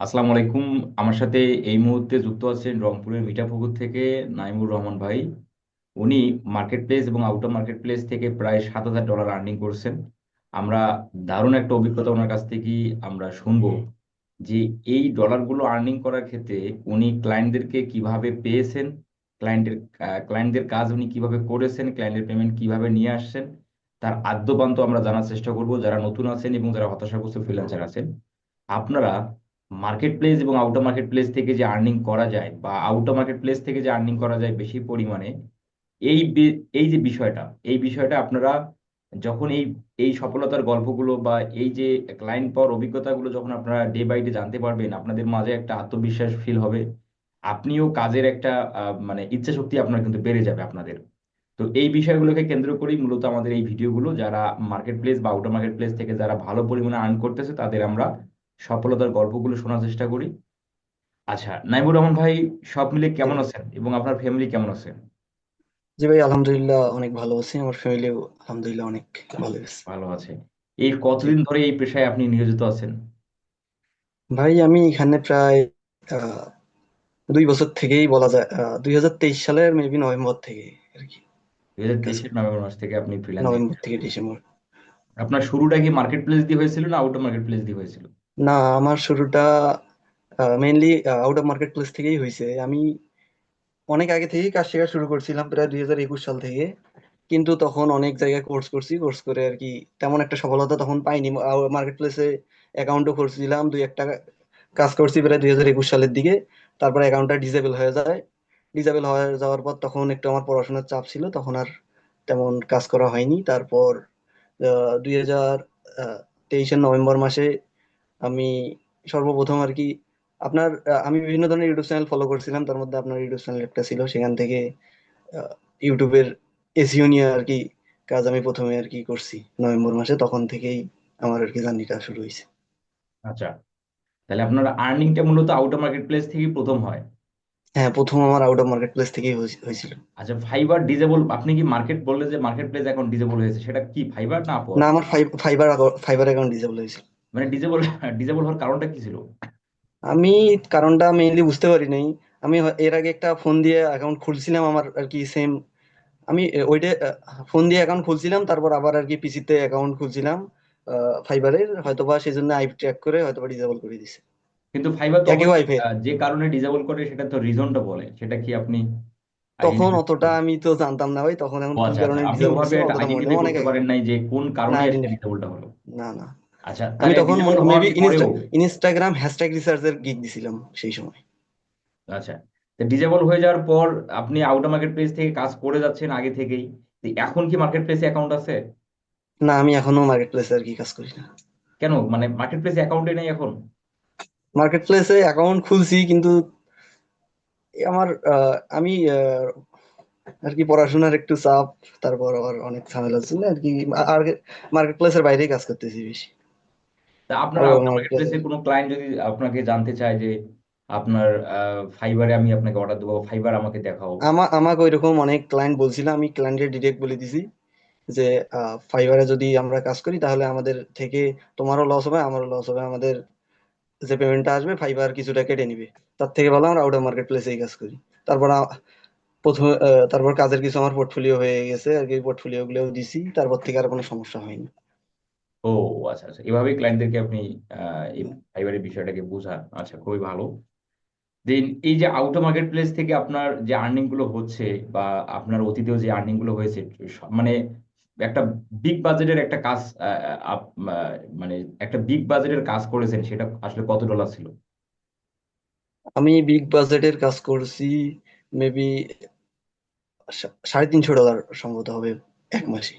আসসালামু আলাইকুম। আমার সাথে এই মুহূর্তে যুক্ত আছেন রংপুরের মিঠাপুকুর থেকে নাইমুর রহমান ভাই। উনি মার্কেট প্লেস এবং আউটার মার্কেট প্লেস থেকে প্রায় সাত হাজার ডলার আর্নিং করছেন। আমরা দারুণ একটা অভিজ্ঞতা ওনার কাছ থেকে আমরা শুনব যে এই ডলারগুলো আর্নিং করার ক্ষেত্রে উনি ক্লায়েন্টদেরকে কীভাবে পেয়েছেন ক্লায়েন্টের ক্লায়েন্টদের কাজ উনি কীভাবে করেছেন ক্লায়েন্টের পেমেন্ট কীভাবে নিয়ে আসছেন, তার আদ্যপান্ত আমরা জানার চেষ্টা করব। যারা নতুন আছেন এবং যারা হতাশাগ্রস্ত ফ্রিল্যান্সার আছেন, আপনারা মার্কেট প্লেস এবং আউটার মার্কেট প্লেস থেকে যে আর্নিং করা যায় বা আউটার মার্কেট প্লেস থেকে যে আর্নিং করা যায় বেশি পরিমাণে, এই এই যে বিষয়টা, এই বিষয়টা আপনারা যখন এই এই সফলতার গল্পগুলো বা এই যে ক্লায়েন্ট পাওয়ার অভিজ্ঞতাগুলো যখন আপনারা ডে বাই ডে জানতে পারবেন, আপনাদের মাঝে একটা আত্মবিশ্বাস ফিল হবে, আপনিও কাজের একটা মানে ইচ্ছা শক্তি আপনার কিন্তু বেড়ে যাবে আপনাদের। তো এই বিষয়গুলোকে কেন্দ্র করেই মূলত আমাদের এই ভিডিওগুলো যারা মার্কেট প্লেস বা আউটার মার্কেট প্লেস থেকে যারা ভালো পরিমাণে আর্ন করতেছে, তাদের আমরা সফলতার গল্পগুলো শোনার চেষ্টা করি। আচ্ছা নাইমুর রহমান ভাই সব মিলে কেমন আছেন এবং আপনার ফ্যামিলি কেমন আছে? জি ভাই আলহামদুলিল্লাহ অনেক ভালো আছি। আমার ফ্যামিলিও আলহামদুলিল্লাহ অনেক ভালো আছে। ভালো আছে। এই কতদিন ধরে এই পেশায় আপনি নিয়োজিত আছেন? ভাই আমি এখানে প্রায় দুই বছর থেকেই বলা যায় দুই হাজার তেইশ সালের মেবি নভেম্বর থেকে আর কি। দুই হাজার তেইশের নভেম্বর মাস থেকে আপনি ফ্রিল্যান্সিং নভেম্বর থেকে ডিসেম্বর। আপনার শুরুটা কি মার্কেট প্লেস দিয়ে হয়েছিল না আউটার মার্কেট প্লেস দিয়ে হয়েছিল? না, আমার শুরুটা mainly out of market place থেকেই হয়েছে আমি অনেক আগে থেকেই কাজ শেখা শুরু করছিলাম প্রায় দুই হাজার একুশ সাল থেকে। কিন্তু তখন অনেক জায়গায় কোর্স করছি কোর্স করে আর কি তেমন একটা সফলতা তখন পাইনি। মার্কেট প্লেসে অ্যাকাউন্টও করছিলাম দুই একটা কাজ করছি প্রায় দুই হাজার একুশ সালের দিকে। তারপর অ্যাকাউন্টটা ডিসেবল হয়ে যায়। ডিসেবল হয়ে যাওয়ার পর তখন একটু আমার পড়াশোনার চাপ ছিল, তখন আর তেমন কাজ করা হয়নি। তারপর দুই হাজার তেইশের নভেম্বর মাসে আমি সর্বপ্রথম আর কি আপনার আমি বিভিন্ন ধরনের ইউটিউব চ্যানেল ফলো করছিলাম তার মধ্যে আপনার ইউটিউব চ্যানেল একটা ছিল সেখান থেকে ইউটিউবের এসইও নিয়ে আর কি কাজ আমি প্রথমে আর কি করছি নভেম্বর মাসে তখন থেকেই আমার আর কি জার্নিটা শুরু হয়েছে। আচ্ছা তাহলে আপনার আর্নিংটা মূলত আউটার মার্কেট প্লেস থেকেই প্রথম হয়? হ্যাঁ প্রথম আমার আউট অফ মার্কেট প্লেস থেকেই হয়েছিল। আচ্ছা ফাইবার ডিজেবল আপনি কি মার্কেট বললে যে মার্কেট প্লেস এখন ডিজেবল হয়েছে সেটা কি ফাইবার না না আমার ফাইবার ফাইবার অ্যাকাউন্ট ডিজেবল হয়েছিল। মানে ডিজেবল ডিজেবল হওয়ার কারণটা কি ছিল? আমি কারণটা মেইনলি বুঝতে পারি নাই। আমি এর আগে একটা ফোন দিয়ে অ্যাকাউন্ট খুলছিলাম আমার আর কি সেম আমি ওইটা ফোন দিয়ে অ্যাকাউন্ট খুলছিলাম তারপর আবার আর কি পিসিতে অ্যাকাউন্ট খুলছিলাম ফাইবারের হয়তোবা সেই জন্য আইপি ট্র্যাক করে হয়তোবা ডিজেবল করে দিছে। কিন্তু ফাইবার তো একই ওয়াইফাই যে কারণে ডিজেবল করে সেটা তো রিজনটা বলে। সেটা কি আপনি তখন অতটা আমি তো জানতাম না ভাই তখন এখন কি আচ্ছা কারণে আচ্ছা। করছে অতটা মনে নেই অনেক পারেন নাই যে কোন কারণে ডিজেবলটা হলো। না না। আচ্ছা আমি তখন মেবি ইনস্টাগ্রাম হ্যাশট্যাগ রিসার্চের গিগ দিছিলাম সেই সময়। আচ্ছা তো ডিজেবল হয়ে যাওয়ার পর আপনি আউটার মার্কেট প্লেস থেকে কাজ করে যাচ্ছেন আগে থেকেই। এখন কি মার্কেট প্লেসে অ্যাকাউন্ট আছে? না আমি এখনও মার্কেট প্লেসে আর কি কাজ করি না। কেন? মানে মার্কেট প্লেসে অ্যাকাউন্টে নেই এখন? মার্কেট প্লেসে অ্যাকাউন্ট খুলছি কিন্তু আমার আমি আর কি পড়াশোনার একটু চাপ তারপর আবার অনেক ঝামেলা ছিল আর কি আর মার্কেট প্লেসের বাইরেই কাজ করতেছি বেশি। তা আপনার মার্কেট মার্কেট প্লেসে কোনো ক্লায়েন্ট যদি আপনাকে জানতে চায় যে আপনার ফাইবারে আমি আপনাকে অর্ডার দেবো ফাইবার আমাকে দেখাও। আমা আমাকে ওইরকম অনেক ক্লায়েন্ট বলছিল আমি ক্লায়েন্টের ডিরেক্ট বলে দিছি যে ফাইবারে যদি আমরা কাজ করি তাহলে আমাদের থেকে তোমারও লস হবে আমারও লস হবে। আমাদের যে পেমেন্টটা আসবে ফাইবার কিছুটা কেটে নিবে। তার থেকে ভালো আমরা আউটার মার্কেট প্লেসেই কাজ করি। তারপর প্রথমে তারপর কাজের কিছু আমার পোর্টফোলিও হয়ে গেছে আর কি পোর্টফোলিও গুলো দিছি তারপর থেকে আর কোনো সমস্যা হয়নি। ও আচ্ছা আচ্ছা। এভাবে ক্লায়েন্টদেরকে আপনি ফাইবারের বিষয়টাকে বোঝান। আচ্ছা খুবই ভালো। দেন এই যে আউটার মার্কেট প্লেস থেকে আপনার যে আর্নিংগুলো হচ্ছে বা আপনার অতীতেও যে আর্নিংগুলো হয়েছে মানে একটা বিগ বাজেটের একটা কাজ মানে একটা বিগ বাজেটের কাজ করেছেন, সেটা আসলে কত ডলার ছিল? আমি বিগ বাজেটের কাজ করছি মেবি সাড়ে তিনশো ডলার সম্ভবত হবে এক মাসে।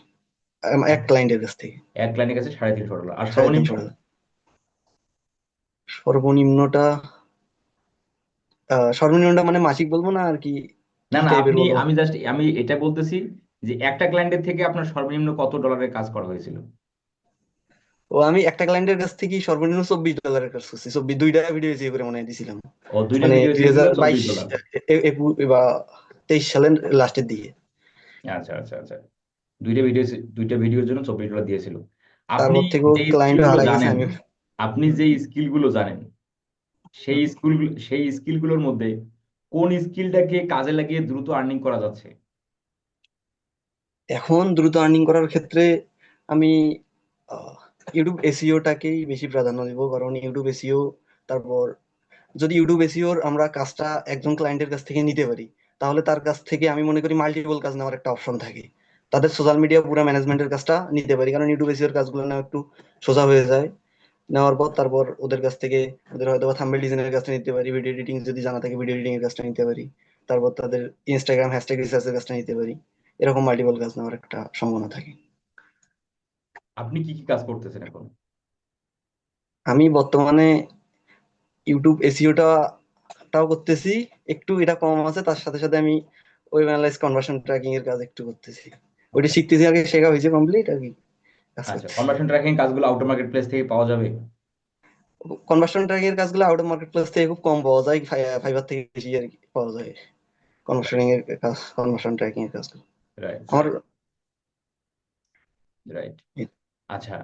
এক ক্লায়েন্টের কাছ থেকে। এক ক্লায়েন্টের কাছে সাড়ে তিনশো ডলার। আর সর্বনিম্ন? সর্বনিম্নটা সর্বনিম্নটা মানে মাসিক বলব না আর কি? না না আপনি আমি জাস্ট আমি এটা বলতেছি যে একটা ক্লায়েন্টের থেকে আপনার সর্বনিম্ন কত ডলারের কাজ করা হয়েছিল? ও আমি একটা ক্লায়েন্টের কাছ থেকে সর্বনিম্ন চব্বিশ ডলারের কাজ করছি। চব্বিশ দুইটা ভিডিও যে করে মনে হয় দিছিলাম। ও দুইটা মানে ভিডিও দুই হাজার বাইশ বা তেইশ সালের লাস্টের দিকে। আচ্ছা আচ্ছা আচ্ছা। দুইটা ভিডিও দুইটা ভিডিওর জন্য চব্বিশ ডলার দিয়েছিল। আপনি জানেন আপনি যে স্কিলগুলো জানেন সেই স্কুল সেই স্কিলগুলোর মধ্যে কোন স্কিলটাকে কাজে লাগিয়ে দ্রুত আর্নিং করা যাচ্ছে? এখন দ্রুত আর্নিং করার ক্ষেত্রে আমি ইউটিউব এসইওটাকেই বেশি প্রাধান্য দিব। কারণ ইউটিউব এসিও তারপর যদি ইউটিউব এসিওর আমরা কাজটা একজন ক্লায়েন্টের কাছ থেকে নিতে পারি তাহলে তার কাছ থেকে আমি মনে করি মাল্টিপল কাজ নেওয়ার একটা অপশন থাকে। তাদের সোশ্যাল মিডিয়া পুরো ম্যানেজমেন্টের কাজটা নিতে পারি। কারণ ইউটিউব এসিওর কাজগুলো না একটু সোজা হয়ে যায়। নেওয়ার পর তারপর ওদের কাছ থেকে ওদের হয়তো বা থাম্বনেল ডিজাইনের কাজটা নিতে পারি ভিডিও এডিটিং যদি জানা থাকে ভিডিও এডিটিং এর কাজটা নিতে পারি। তারপর তাদের ইনস্টাগ্রাম হ্যাশট্যাগ রিসার্চের কাজটা নিতে পারি। এরকম মাল্টিপল কাজ নেওয়ার একটা সম্ভাবনা থাকে। আপনি কি কি কাজ করতেছেন এখন? আমি বর্তমানে ইউটিউব এসিওটা টাও করতেছি। একটু এটা কম আছে তার সাথে সাথে আমি ওয়েব অ্যানালাইজ কনভার্সন ট্র্যাকিং এর কাজ একটু করতেছি। ওইটা শিখতেছি আগে শেখা হয়েছে কমপ্লিট আর কি। আচ্ছা কনভার্সন ট্র্যাকিং কাজগুলো আউটার মার্কেট প্লেস থেকে পাওয়া যাবে? কনভার্সন ট্র্যাকিং এর কাজগুলো আউট মার্কেট প্লেস থেকে খুব কম পাওয়া যায় ফাইবার থেকে বেশি আর কি পাওয়া যায়। কনভার্সন এর কাজ কনভার্সন ট্র্যাকিং এর কাজগুলো। রাইট আমার রাইট আচ্ছা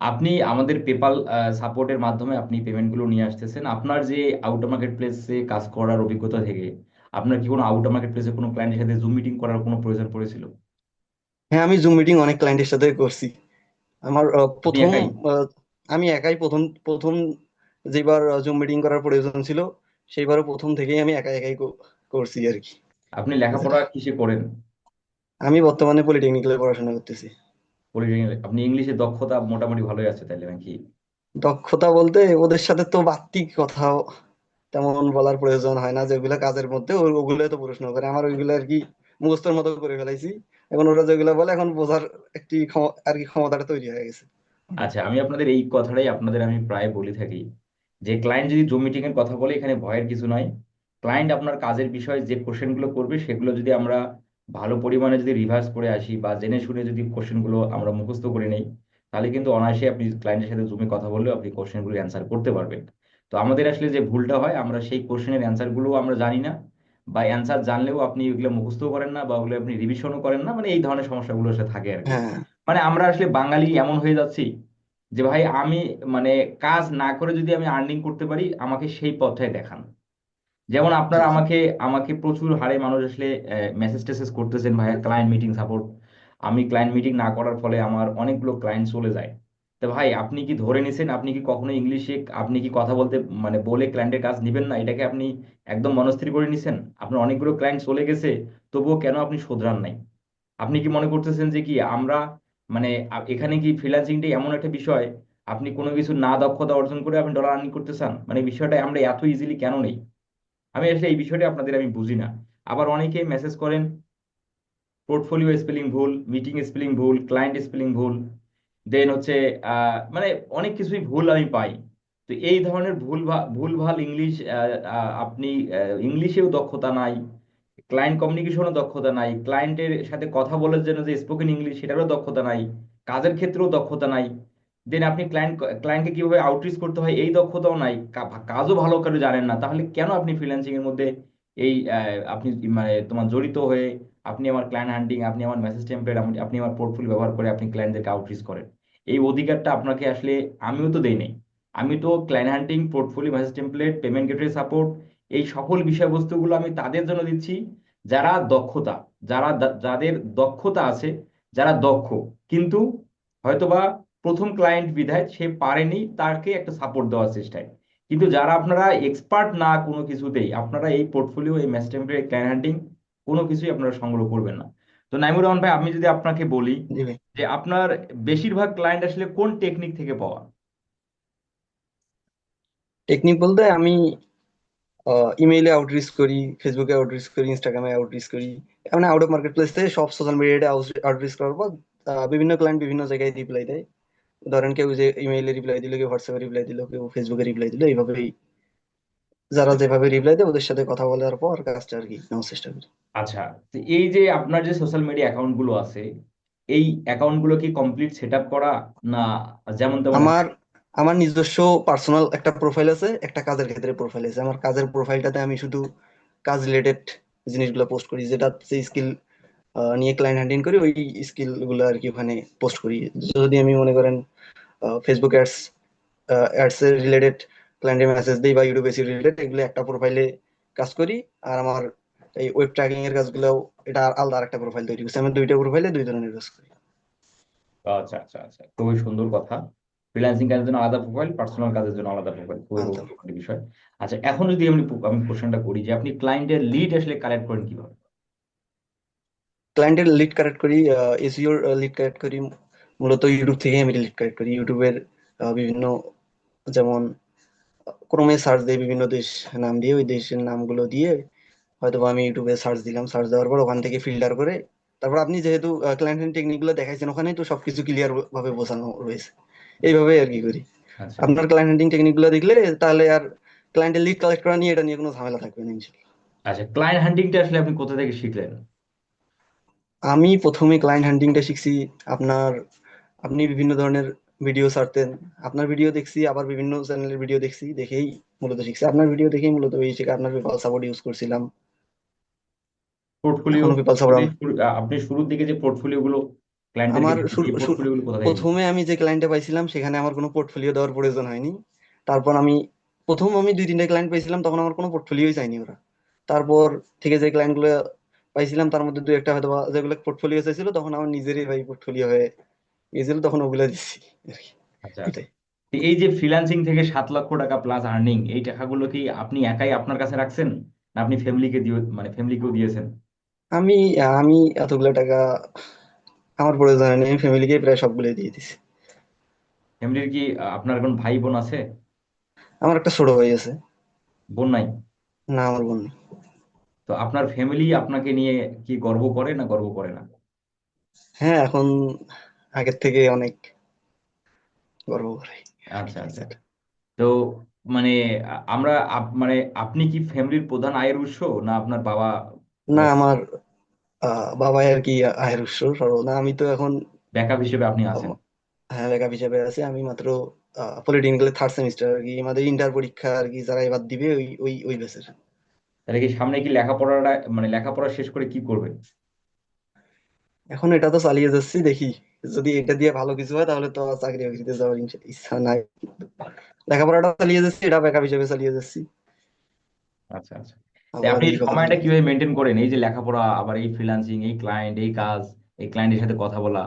আপনি আমাদের পেপাল সাপোর্টের মাধ্যমে আপনি পেমেন্টগুলো নিয়ে আসতেছেন। আপনার যে আউটার মার্কেট প্লেসে কাজ করার অভিজ্ঞতা থেকে আপনার কি কোনো আউটার মার্কেট প্লেসে কোনো ক্লায়েন্টের সাথে জুম মিটিং করার কোনো প্রয়োজন পড়েছিল? হ্যাঁ আমি জুম মিটিং অনেক ক্লায়েন্টের সাথে করছি। আমার প্রথম আমি একাই প্রথম প্রথম যেবার জুম মিটিং করার প্রয়োজন ছিল সেইবারও প্রথম থেকেই আমি একা একাই করছি আর কি। আপনি লেখাপড়া কিসে করেন? আমি বর্তমানে পলিটেকনিক্যালে পড়াশোনা করতেছি। আপনি ইংলিশে দক্ষতা মোটামুটি ভালোই আছে তাইলে নাকি? দক্ষতা বলতে ওদের সাথে তো বাড়তি কথা তেমন বলার প্রয়োজন হয় না যেগুলো কাজের মধ্যে ওগুলো তো প্রশ্ন করে। আমার ওইগুলো আর কি মুখস্থর মতো করে ফেলাইছি। এখন ওরা যেগুলো বলে, এখন বোঝার একটি আর কি ক্ষমতাটা তৈরি হয়ে গেছে। আচ্ছা আমি আপনাদের এই কথাটাই আপনাদের আমি প্রায় বলে থাকি। যে ক্লায়েন্ট যদি জুম মিটিং এর কথা বলে, এখানে ভয়ের কিছু নাই। ক্লায়েন্ট আপনার কাজের বিষয়ে যে কোশ্চেনগুলো করবে, সেগুলো যদি আমরা ভালো পরিমাণে যদি রিভার্স করে আসি বা জেনে শুনে যদি কোশ্চেনগুলো আমরা মুখস্থ করে নেই, তাহলে কিন্তু অনায়াসে আপনি ক্লায়েন্টের সাথে জুমে কথা বললেও আপনি কোশ্চেনগুলো অ্যান্সার করতে পারবেন। তো আমাদের আসলে যে ভুলটা হয়, আমরা সেই কোশ্চেনের অ্যান্সারগুলো আমরা জানি না। বা অ্যান্সার জানলেও আপনি ওগুলো মুখস্থ করেন না বা ওগুলো আপনি রিভিশনও করেন না মানে এই ধরনের সমস্যাগুলো সাথে থাকে আর কি। হ্যাঁ। মানে আমরা আসলে বাঙালি এমন হয়ে যাচ্ছি যে ভাই আমি মানে কাজ না করে যদি আমি আর্নিং করতে পারি আমাকে সেই পথটাই দেখান। যেমন আপনারা জি আমাকে আমাকে প্রচুর হারে মানুষ আসলে মেসেজ টেসেজ করতেছেন ভাইয়া ক্লায়েন্ট মিটিং সাপোর্ট আমি ক্লায়েন্ট মিটিং না করার ফলে আমার অনেকগুলো ক্লায়েন্ট চলে যায়। তো ভাই, আপনি কি ধরে নিছেন? আপনি কি কখনো ইংলিশে আপনি কি কথা বলতে মানে বলে ক্লায়েন্টের কাজ নিবেন না? এটাকে আপনি একদম মনস্থির করে নিছেন? আপনার অনেকগুলো ক্লায়েন্ট চলে গেছে, তবুও কেন আপনি শোধরান নাই? আপনি কি মনে করতেছেন যে কি আমরা মানে এখানে কি ফ্রিল্যান্সিংটা এমন একটা বিষয়, আপনি কোনো কিছু না দক্ষতা অর্জন করে আপনি ডলার আর্নিং করতে চান? মানে বিষয়টা আমরা এত ইজিলি কেন নেই? আমি আসলে এই বিষয়টা আপনাদের আমি বুঝি না। আবার অনেকে মেসেজ করেন পোর্টফোলিও স্পেলিং ভুল মিটিং স্পেলিং ভুল ক্লায়েন্ট স্পেলিং ভুল দেন হচ্ছে মানে অনেক কিছুই ভুল আমি পাই। তো এই ধরনের ভুল ভুলভাল ইংলিশ আপনি ইংলিশেও দক্ষতা নাই ক্লায়েন্ট কমিউনিকেশনও দক্ষতা নাই ক্লায়েন্টের সাথে কথা বলার জন্য যে স্পোকেন ইংলিশ সেটারও দক্ষতা নাই, কাজের ক্ষেত্রেও দক্ষতা নাই। দেন আপনি ক্লায়েন্ট ক্লায়েন্টকে কীভাবে আউটরিচ করতে হয়, এই দক্ষতাও নাই। কাজও ভালো করে জানেন না। তাহলে কেন আপনি ফ্রিল্যান্সিং এর মধ্যে এই আপনি মানে তোমার জড়িত হয়ে, আপনি আমার ক্লায়েন্ট হান্টিং আপনি আমার মেসেজ টেমপ্লেট আপনি আমার পোর্টফোলিও ব্যবহার করে আপনি ক্লায়েন্টদেরকে আউটরিচ করেন? এই অধিকারটা আপনাকে আসলে আমিও তো দেই নাই আমি তো client hunting portfolio message template payment gateway support এই সকল বিষয়বস্তুগুলো আমি তাদের জন্য দিচ্ছি। যারা দক্ষতা, যারা যাদের দক্ষতা আছে, যারা দক্ষ, কিন্তু হয়তোবা প্রথম ক্লায়েন্ট বিধায় সে পারেনি, তাকে একটা সাপোর্ট দেওয়ার চেষ্টায়। কিন্তু যারা আপনারা এক্সপার্ট না কোনো কিছুতেই, আপনারা এই পোর্টফোলিও এই ম্যাচ টেম্পলেট ক্লায়েন্ট হান্টিং কোনো কিছুই আপনারা সংগ্রহ করবেন না। তো নাইমুর রহমান ভাই আমি যদি আপনাকে বলি যে আপনার বেশিরভাগ ক্লায়েন্ট আসলে কোন টেকনিক থেকে পাওয়া? টেকনিক বলতে আমি ইমেইলে আউটরিচ করি ফেসবুকে আউটরিচ করি ইনস্টাগ্রামে আউটরিচ করি মানে আউট অফ মার্কেট প্লেস থেকে সব সোশ্যাল মিডিয়াতে আউটরিচ করার পর বিভিন্ন ক্লায়েন্ট বিভিন্ন জায়গায় রিপ্লাই দেয়। ধরেন কেউ যে ইমেইলে রিপ্লাই দিল কেউ হোয়াটসঅ্যাপে রিপ্লাই দিল কেউ ফেসবুকে রিপ্লাই দিল এইভাবেই যারা যেভাবে রিপ্লাই দেয় ওদের সাথে কথা বলার পর কাজটা আর কি নেওয়ার চেষ্টা করি। আচ্ছা এই যে আপনার যে সোশ্যাল মিডিয়া অ্যাকাউন্টগুলো আছে এই অ্যাকাউন্টগুলো কি কমপ্লিট সেট আপ করা না যেমন তেমন আমার আমার নিজস্ব পার্সোনাল একটা প্রোফাইল আছে একটা কাজের ক্ষেত্রে প্রোফাইল আছে। আমার কাজের প্রোফাইলটাতে আমি শুধু কাজ রিলেটেড জিনিসগুলো পোস্ট করি যেটা যে স্কিল নিয়ে ক্লায়েন্ট হ্যান্ডলিং করি ওই স্কিলগুলো আর কি ওখানে পোস্ট করি। যদি আমি মনে করেন ফেসবুক অ্যাডস অ্যাডস এর রিলেটেড ক্লায়েন্টে মেসেজ দিই বা ইউটিউব এসি রিলেটেড এগুলো একটা প্রোফাইলে কাজ করি। আর আমার এই ওয়েব ট্র্যাকিং এর কাজগুলো এটা আলাদা আরেকটা প্রোফাইল তৈরি করছি। আমি দুইটা প্রোফাইলে দুই ধরনের কাজ করি। আচ্ছা আচ্ছা আচ্ছা। খুবই সুন্দর কথা। ফ্রিল্যান্সিং কাজের জন্য আলাদা প্রোফাইল পার্সোনাল কাজের জন্য আলাদা প্রোফাইল খুবই গুরুত্বপূর্ণ বিষয়। আচ্ছা এখন যদি আমি আমি কোশ্চেনটা করি যে আপনি ক্লায়েন্টের লিড আসলে কালেক্ট করেন কীভাবে? ক্লায়েন্টের লিড কালেক্ট করি এসইওর লিড কালেক্ট করি। মূলত ইউটিউব থেকে আমি লিড কালেক্ট করি। ইউটিউবের বিভিন্ন যেমন ক্রমে সার্চ দিয়ে বিভিন্ন দেশ নাম দিয়ে ওই দেশের নামগুলো দিয়ে হয়তো আমি ইউটিউবে সার্চ দিলাম। সার্চ দেওয়ার পর ওখান থেকে ফিল্টার করে তারপর আপনি যেহেতু ক্লায়েন্ট টেকনিকগুলো দেখাইছেন ওখানেই তো সবকিছু ক্লিয়ার ভাবে বোঝানো রয়েছে। এইভাবে আর কি করি। আচ্ছা। আপনার ক্লায়েন্ট হ্যান্ডিং টেকনিকগুলো দেখলে তাহলে আর ক্লায়েন্টের লিড কালেক্ট করা নিয়ে এটা নিয়ে কোনো ঝামেলা থাকবে না ইনশাল্লাহ। আচ্ছা ক্লায়েন্ট হান্টিংটা আসলে আপনি কোথা থেকে শিখলেন? আমি প্রথমে ক্লায়েন্ট হ্যান্ডিংটা শিখছি আপনার আপনি বিভিন্ন ধরনের ভিডিও ছাড়তেন। আপনার ভিডিও দেখছি আবার বিভিন্ন চ্যানেলের ভিডিও দেখছি দেখেই মূলত শিখছি। আপনার ভিডিও দেখেই মূলত এই শিখে আপনার পেপাল সাপোর্ট ইউজ করছিলাম। পোর্টফোলিও পেপাল সাপোর্ট আপনি শুরুর দিকে যে পোর্টফোলিও গুলো আমার প্রথমে আমি যে ক্লায়েন্টে পাইছিলাম সেখানে আমার কোনো পোর্টফোলিও দেওয়ার প্রয়োজন হয়নি। তারপর আমি প্রথম আমি দুই তিনটে ক্লায়েন্ট পাইছিলাম তখন আমার কোনো পোর্টফোলিওই চাইনি ওরা। তারপর থেকে যে ক্লায়েন্টগুলো পাইছিলাম তার মধ্যে দুই একটা হয়তো যেগুলো পোর্টফোলিও চাইছিল তখন আমার নিজেরই ভাই পোর্টফোলিও হয়ে গেছিল তখন ওগুলো দিচ্ছি এটাই। এই যে ফ্রিল্যান্সিং থেকে সাত লক্ষ টাকা প্লাস আর্নিং এই টাকাগুলো কি আপনি একাই আপনার কাছে রাখছেন? না আপনি ফ্যামিলিকে দিয়ে মানে ফ্যামিলিকেও দিয়েছেন? আমি আমি এতগুলো টাকা আমার প্রয়োজন নেই আমি ফ্যামিলিকে প্রায় সবগুলো দিয়ে দিছি। ফ্যামিলির কি আপনার কোন ভাই বোন আছে? আমার একটা ছোট ভাই আছে। বোন নাই? না আমার বোন নেই। তো আপনার ফ্যামিলি আপনাকে নিয়ে কি গর্ব করে না গর্ব করে না? হ্যাঁ এখন আগের থেকে অনেক গর্ব করে। আচ্ছা আচ্ছা। তো মানে আমরা মানে আপনি কি ফ্যামিলির প্রধান আয়ের উৎস না আপনার বাবা? না আমার বাবাই আর কি আয়ের উৎস। না আমি তো এখন ব্যাকআপ হিসেবে আপনি আছেন। হ্যাঁ ব্যাকআপ হিসেবে আছি। আমি মাত্র পলিটেকনিক্যাল থার্ড সেমিস্টার আর কি। আমাদের ইন্টার পরীক্ষা আর কি যারা এবার দিবে ওই ওই ওই ব্যাচের তাহলে কি সামনে কি লেখাপড়াটা মানে লেখাপড়া শেষ করে কি করবেন? এখন এটা তো চালিয়ে যাচ্ছি দেখি। যদি এটা দিয়ে ভালো কিছু হয় তাহলে তো চাকরি বাকরিতে যাওয়ার ইচ্ছা ইচ্ছা নাই। লেখাপড়াটা চালিয়ে যাচ্ছি এটা ব্যাকআপ হিসেবে চালিয়ে যাচ্ছি। আচ্ছা আচ্ছা। আপনি সময়টা কীভাবে মেনটেন করেন? এই যে লেখাপড়া আবার এই ফ্রিল্যান্সিং এই ক্লায়েন্ট এই কাজ এই ক্লায়েন্টের সাথে কথা বলা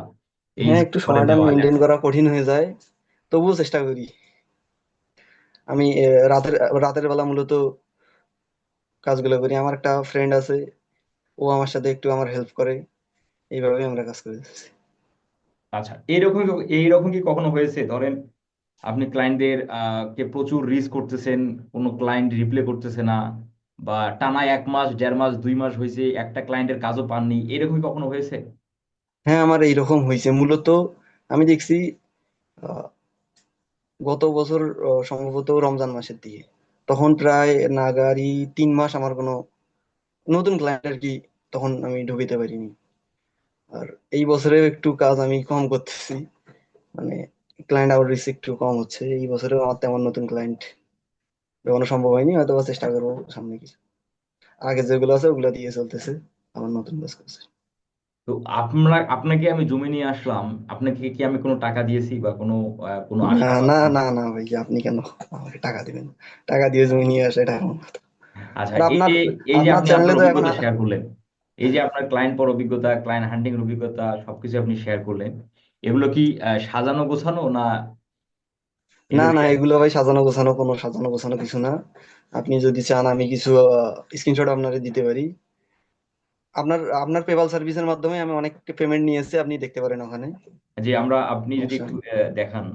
এই হ্যাঁ একটু সময়টা মেনটেন করা কঠিন হয়ে যায়। তবুও চেষ্টা করি। আমি রাতের রাতের বেলা মূলত কাজগুলো করি। আমার একটা ফ্রেন্ড আছে ও আমার সাথে একটু আমার হেল্প করে। এইভাবে আমরা কাজ করে যাচ্ছি। আচ্ছা এইরকম এইরকম কি কখনো হয়েছে? ধরেন আপনি ক্লায়েন্টদের কে প্রচুর রিচ করতেছেন, কোনো ক্লায়েন্ট রিপ্লে করতেছে না, বা টানা এক মাস, দেড় মাস, দুই মাস হয়েছে, একটা ক্লায়েন্টের কাজও পাননি, এরকম কখনো হয়েছে? হ্যাঁ আমার এইরকম হয়েছে। মূলত আমি দেখছি গত বছর সম্ভবত রমজান মাসের দিকে। তখন প্রায় নাগারি তিন মাস আমার কোনো নতুন ক্লায়েন্ট আর কি তখন আমি ঢুকিতে পারিনি। আর এই বছরে একটু কাজ আমি কম করতেছি। মানে ক্লায়েন্ট আউটরিচ একটু কম হচ্ছে। এই বছরে আমার তেমন নতুন ক্লায়েন্ট দেওয়ানো সম্ভব হয়নি হয়তো বা চেষ্টা করব সামনে কিছু। আগে যেগুলো আছে ওগুলো দিয়ে চলতেছে আমার নতুন কাজ করছে। তো আপনার আপনাকে আমি জমি নিয়ে আসলাম আপনাকে কি আমি কোনো টাকা দিয়েছি বা কোনো কোনো না না না না ভাই আপনি কেন আমাকে টাকা দিবেন? টাকা দিয়ে জমি নিয়ে আসে এটা আচ্ছা এই যে এই যে আপনার আপনি আপনার অভিজ্ঞতা শেয়ার করলেন। এই যে আপনার ক্লায়েন্ট পর অভিজ্ঞতা ক্লায়েন্ট হান্টিং এর অভিজ্ঞতা সবকিছু আপনি শেয়ার করলেন এগুলো কি সাজানো গোছানো না না না এগুলো ভাই সাজানো গোছানো কোনো সাজানো গোছানো কিছু না। আপনি যদি চান আমি কিছু স্ক্রিনশট আপনাকে দিতে পারি। আপনার আপনার পেপাল সার্ভিসের মাধ্যমে আমি অনেক পেমেন্ট নিয়েছি আপনি দেখতে পারেন ওখানে। যে আমরা আপনি যদি একটু দেখান।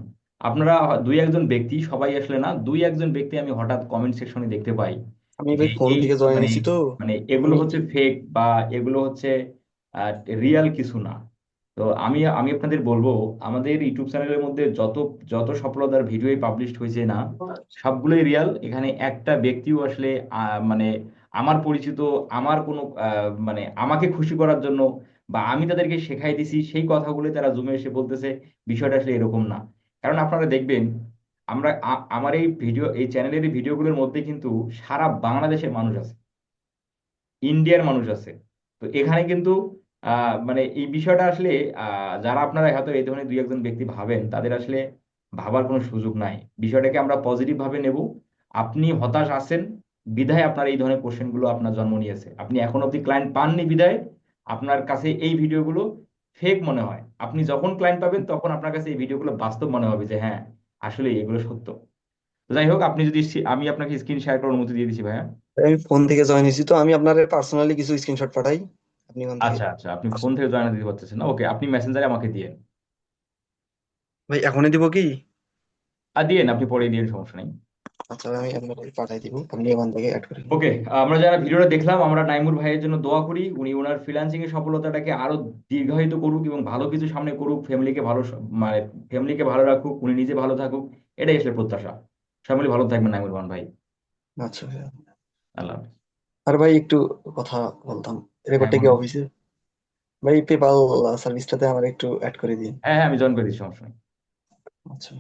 আপনারা দুই একজন ব্যক্তি সবাই আসলে না দুই একজন ব্যক্তি আমি হঠাৎ কমেন্ট সেকশনে দেখতে পাই। আমি যে ভাই ফোন এই থেকে জয়েন মানে হয়েছি তো? মানে এগুলো আমি হচ্ছে ফেক বা এগুলো হচ্ছে রিয়াল কিছু না। তো আমি আমি আপনাদের বলব আমাদের ইউটিউব চ্যানেলের মধ্যে যত যত সফলতার ভিডিও পাবলিশড হয়েছে না সবগুলোই রিয়াল এখানে একটা ব্যক্তিও আসলে আহ, মানে আমার পরিচিত আমার কোনো আহ, মানে আমাকে খুশি করার জন্য বা আমি তাদেরকে শেখাই দিছি সেই কথাগুলো তারা জুমে এসে বলতেছে বিষয়টা আসলে এরকম না। কারণ আপনারা দেখবেন আমরা আমার এই ভিডিও, এই চ্যানেলের ভিডিওগুলোর মধ্যে কিন্তু সারা বাংলাদেশের মানুষ আছে। ইন্ডিয়ার মানুষ আছে। তো এখানে কিন্তু মানে এই বিষয়টা আসলে যারা আপনারা হয়তো এই ধরনের দুই একজন ব্যক্তি ভাবেন, তাদের আসলে ভাবার কোনো সুযোগ নাই। বিষয়টাকে আমরা পজিটিভ ভাবে নেব। আপনি হতাশ আছেন, বিধায় আপনার এই ধরনের কোশ্চেনগুলো আপনার জন্ম নিয়েছে। আপনি এখন অব্দি ক্লায়েন্ট পাননি বিধায়, আপনার কাছে এই ভিডিওগুলো ফেক মনে হয়। আপনি যখন ক্লায়েন্ট পাবেন, তখন আপনার কাছে এই ভিডিওগুলো বাস্তব মনে হবে যে হ্যাঁ আসলে এগুলো সত্য। যাই হোক আপনি যদি আমি আপনাকে স্ক্রিন শেয়ার করার অনুমতি দিয়ে দিচ্ছি ভাইয়া। আমি ফোন থেকে জয়েন হয়েছি তো আমি আপনার পার্সোনালি কিছু স্ক্রিনশট পাঠাই। আপনি ওখান থেকে আচ্ছা আচ্ছা আপনি ফোন থেকে জয়েন দিতে পারতেছেন না? ওকে আপনি মেসেঞ্জারে আমাকে দিয়েন। ভাই এখনই দিব কি? আর দিয়েন আপনি পরে দিয়ে সমস্যা নেই। আচ্ছা আমি আপনার পাঠাই দিব। আপনি ওখান থেকে অ্যাড করে ওকে আমরা যারা ভিডিওটা দেখলাম আমরা নাইমুর ভাইয়ের জন্য দোয়া করি। উনি ওনার ফ্রিল্যান্সিং এর সফলতাটাকে আরও দীর্ঘায়িত করুক এবং ভালো কিছু সামনে করুক ফ্যামিলিকে ভালো মানে ফ্যামিলিকে ভালো রাখুক উনি নিজে ভালো থাকুক এটাই আসলে প্রত্যাশা। সবাই ভালো থাকবেন নাইমুর রহমান ভাই। আচ্ছা আল্লাহ আর ভাই একটু কথা বলতাম। রেকর্ডটা কি অফিসে ভাই পেপাল সার্ভিসটাতে আমার একটু অ্যাড করে দিন। হ্যাঁ হ্যাঁ আমি জয়েন করে দিচ্ছি সমস্যা আচ্ছা।